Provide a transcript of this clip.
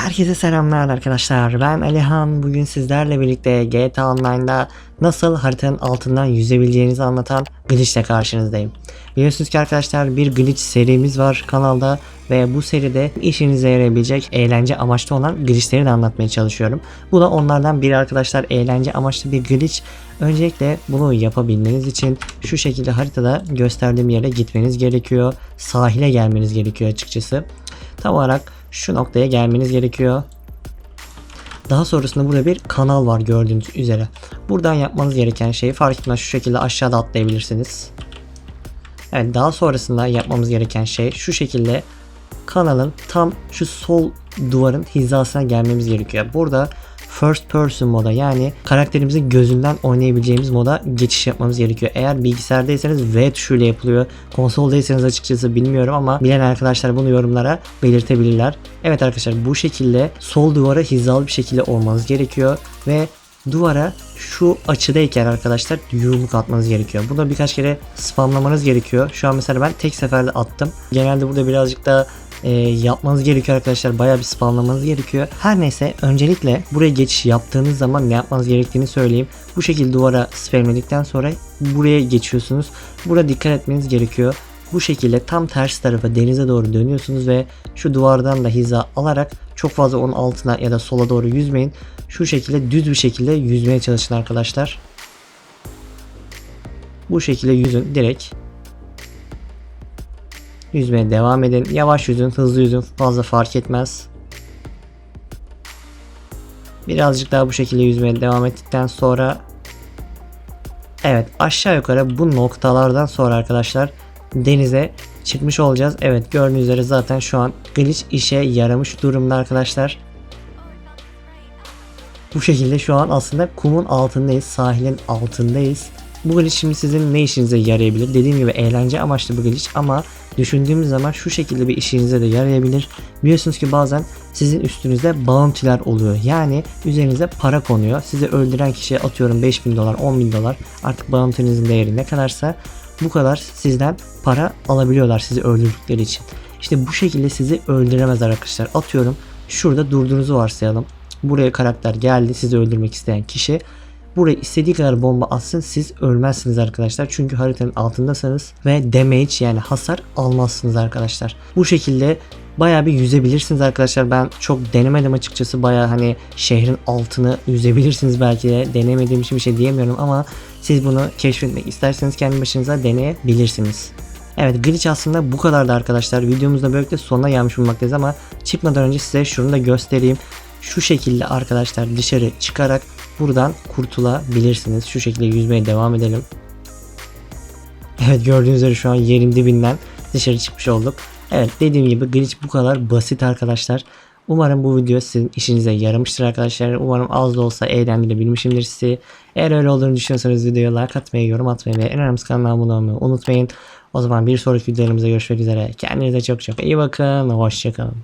Herkese selamlar arkadaşlar. Ben Alihan. Bugün sizlerle birlikte GTA Online'da nasıl haritanın altından yüzebileceğinizi anlatan glitch ile karşınızdayım. Biliyorsunuz ki arkadaşlar bir glitch serimiz var kanalda ve bu seride işinize yarayabilecek eğlence amaçlı olan glitchleri de anlatmaya çalışıyorum. Bu da onlardan biri arkadaşlar eğlence amaçlı bir glitch. Öncelikle bunu yapabilmeniz için şu şekilde haritada gösterdiğim yere gitmeniz gerekiyor. Sahile gelmeniz gerekiyor açıkçası. Tam olarak şu noktaya gelmeniz gerekiyor. Daha sonrasında burada bir kanal var gördüğünüz üzere. Buradan yapmanız gereken şey fark etmez şu şekilde aşağıda atlayabilirsiniz. Evet daha sonrasında yapmamız gereken şey şu şekilde kanalın tam şu sol duvarın hizasına gelmemiz gerekiyor. Burada first person moda yani karakterimizin gözünden oynayabileceğimiz moda geçiş yapmamız gerekiyor. Eğer bilgisayardaysanız V tuşuyla yapılıyor. Konsoldaysanız açıkçası bilmiyorum ama bilen arkadaşlar bunu yorumlara belirtebilirler. Evet arkadaşlar bu şekilde sol duvara hizalı bir şekilde olmanız gerekiyor ve duvara şu açıdayken arkadaşlar yumruk atmanız gerekiyor. Bunu birkaç kere spamlamanız gerekiyor. Şu an mesela ben tek seferde attım. Genelde burada birazcık da e, yapmanız gerekiyor arkadaşlar. Bayağı bir spamlamanız gerekiyor. Her neyse öncelikle buraya geçiş yaptığınız zaman ne yapmanız gerektiğini söyleyeyim. Bu şekilde duvara spamledikten sonra buraya geçiyorsunuz. Burada dikkat etmeniz gerekiyor. Bu şekilde tam ters tarafa denize doğru dönüyorsunuz ve şu duvardan da hiza alarak çok fazla onun altına ya da sola doğru yüzmeyin. Şu şekilde düz bir şekilde yüzmeye çalışın arkadaşlar. Bu şekilde yüzün direkt. Yüzmeye devam edin. Yavaş yüzün, hızlı yüzün fazla fark etmez. Birazcık daha bu şekilde yüzmeye devam ettikten sonra Evet aşağı yukarı bu noktalardan sonra arkadaşlar denize çıkmış olacağız. Evet gördüğünüz üzere zaten şu an glitch işe yaramış durumda arkadaşlar. Bu şekilde şu an aslında kumun altındayız. Sahilin altındayız. Bu glitch şimdi sizin ne işinize yarayabilir? Dediğim gibi eğlence amaçlı bu glitch ama düşündüğümüz zaman şu şekilde bir işinize de yarayabilir. Biliyorsunuz ki bazen sizin üstünüzde bounty'ler oluyor. Yani üzerinize para konuyor. Sizi öldüren kişiye atıyorum 5000 dolar 10 bin dolar artık bounty'nizin değeri ne kadarsa bu kadar sizden para alabiliyorlar sizi öldürdükleri için. İşte bu şekilde sizi öldüremez arkadaşlar. Atıyorum şurada durduğunuzu varsayalım. Buraya karakter geldi sizi öldürmek isteyen kişi. Buraya istediği kadar bomba atsın siz ölmezsiniz arkadaşlar. Çünkü haritanın altındasınız ve damage yani hasar almazsınız arkadaşlar. Bu şekilde bayağı bir yüzebilirsiniz arkadaşlar. Ben çok denemedim açıkçası. Bayağı hani şehrin altını yüzebilirsiniz belki de. Denemediğim için bir şey diyemiyorum ama siz bunu keşfetmek isterseniz kendi başınıza deneyebilirsiniz. Evet glitch aslında bu kadardı arkadaşlar. Videomuzda böylelikle sonuna gelmiş bulmaktayız ama çıkmadan önce size şunu da göstereyim. Şu şekilde arkadaşlar dışarı çıkarak buradan kurtulabilirsiniz. Şu şekilde yüzmeye devam edelim. Evet gördüğünüz üzere şu an yerin dibinden dışarı çıkmış olduk. Evet dediğim gibi glitch bu kadar basit arkadaşlar. Umarım bu video sizin işinize yaramıştır arkadaşlar. Umarım az da olsa eğlendirebilmişimdir sizi. Eğer öyle olduğunu düşünüyorsanız videoya like atmayı, yorum atmayı ve en önemlisi kanalıma abone olmayı unutmayın. O zaman bir sonraki videolarımızda görüşmek üzere. Kendinize çok çok iyi bakın. Hoşçakalın.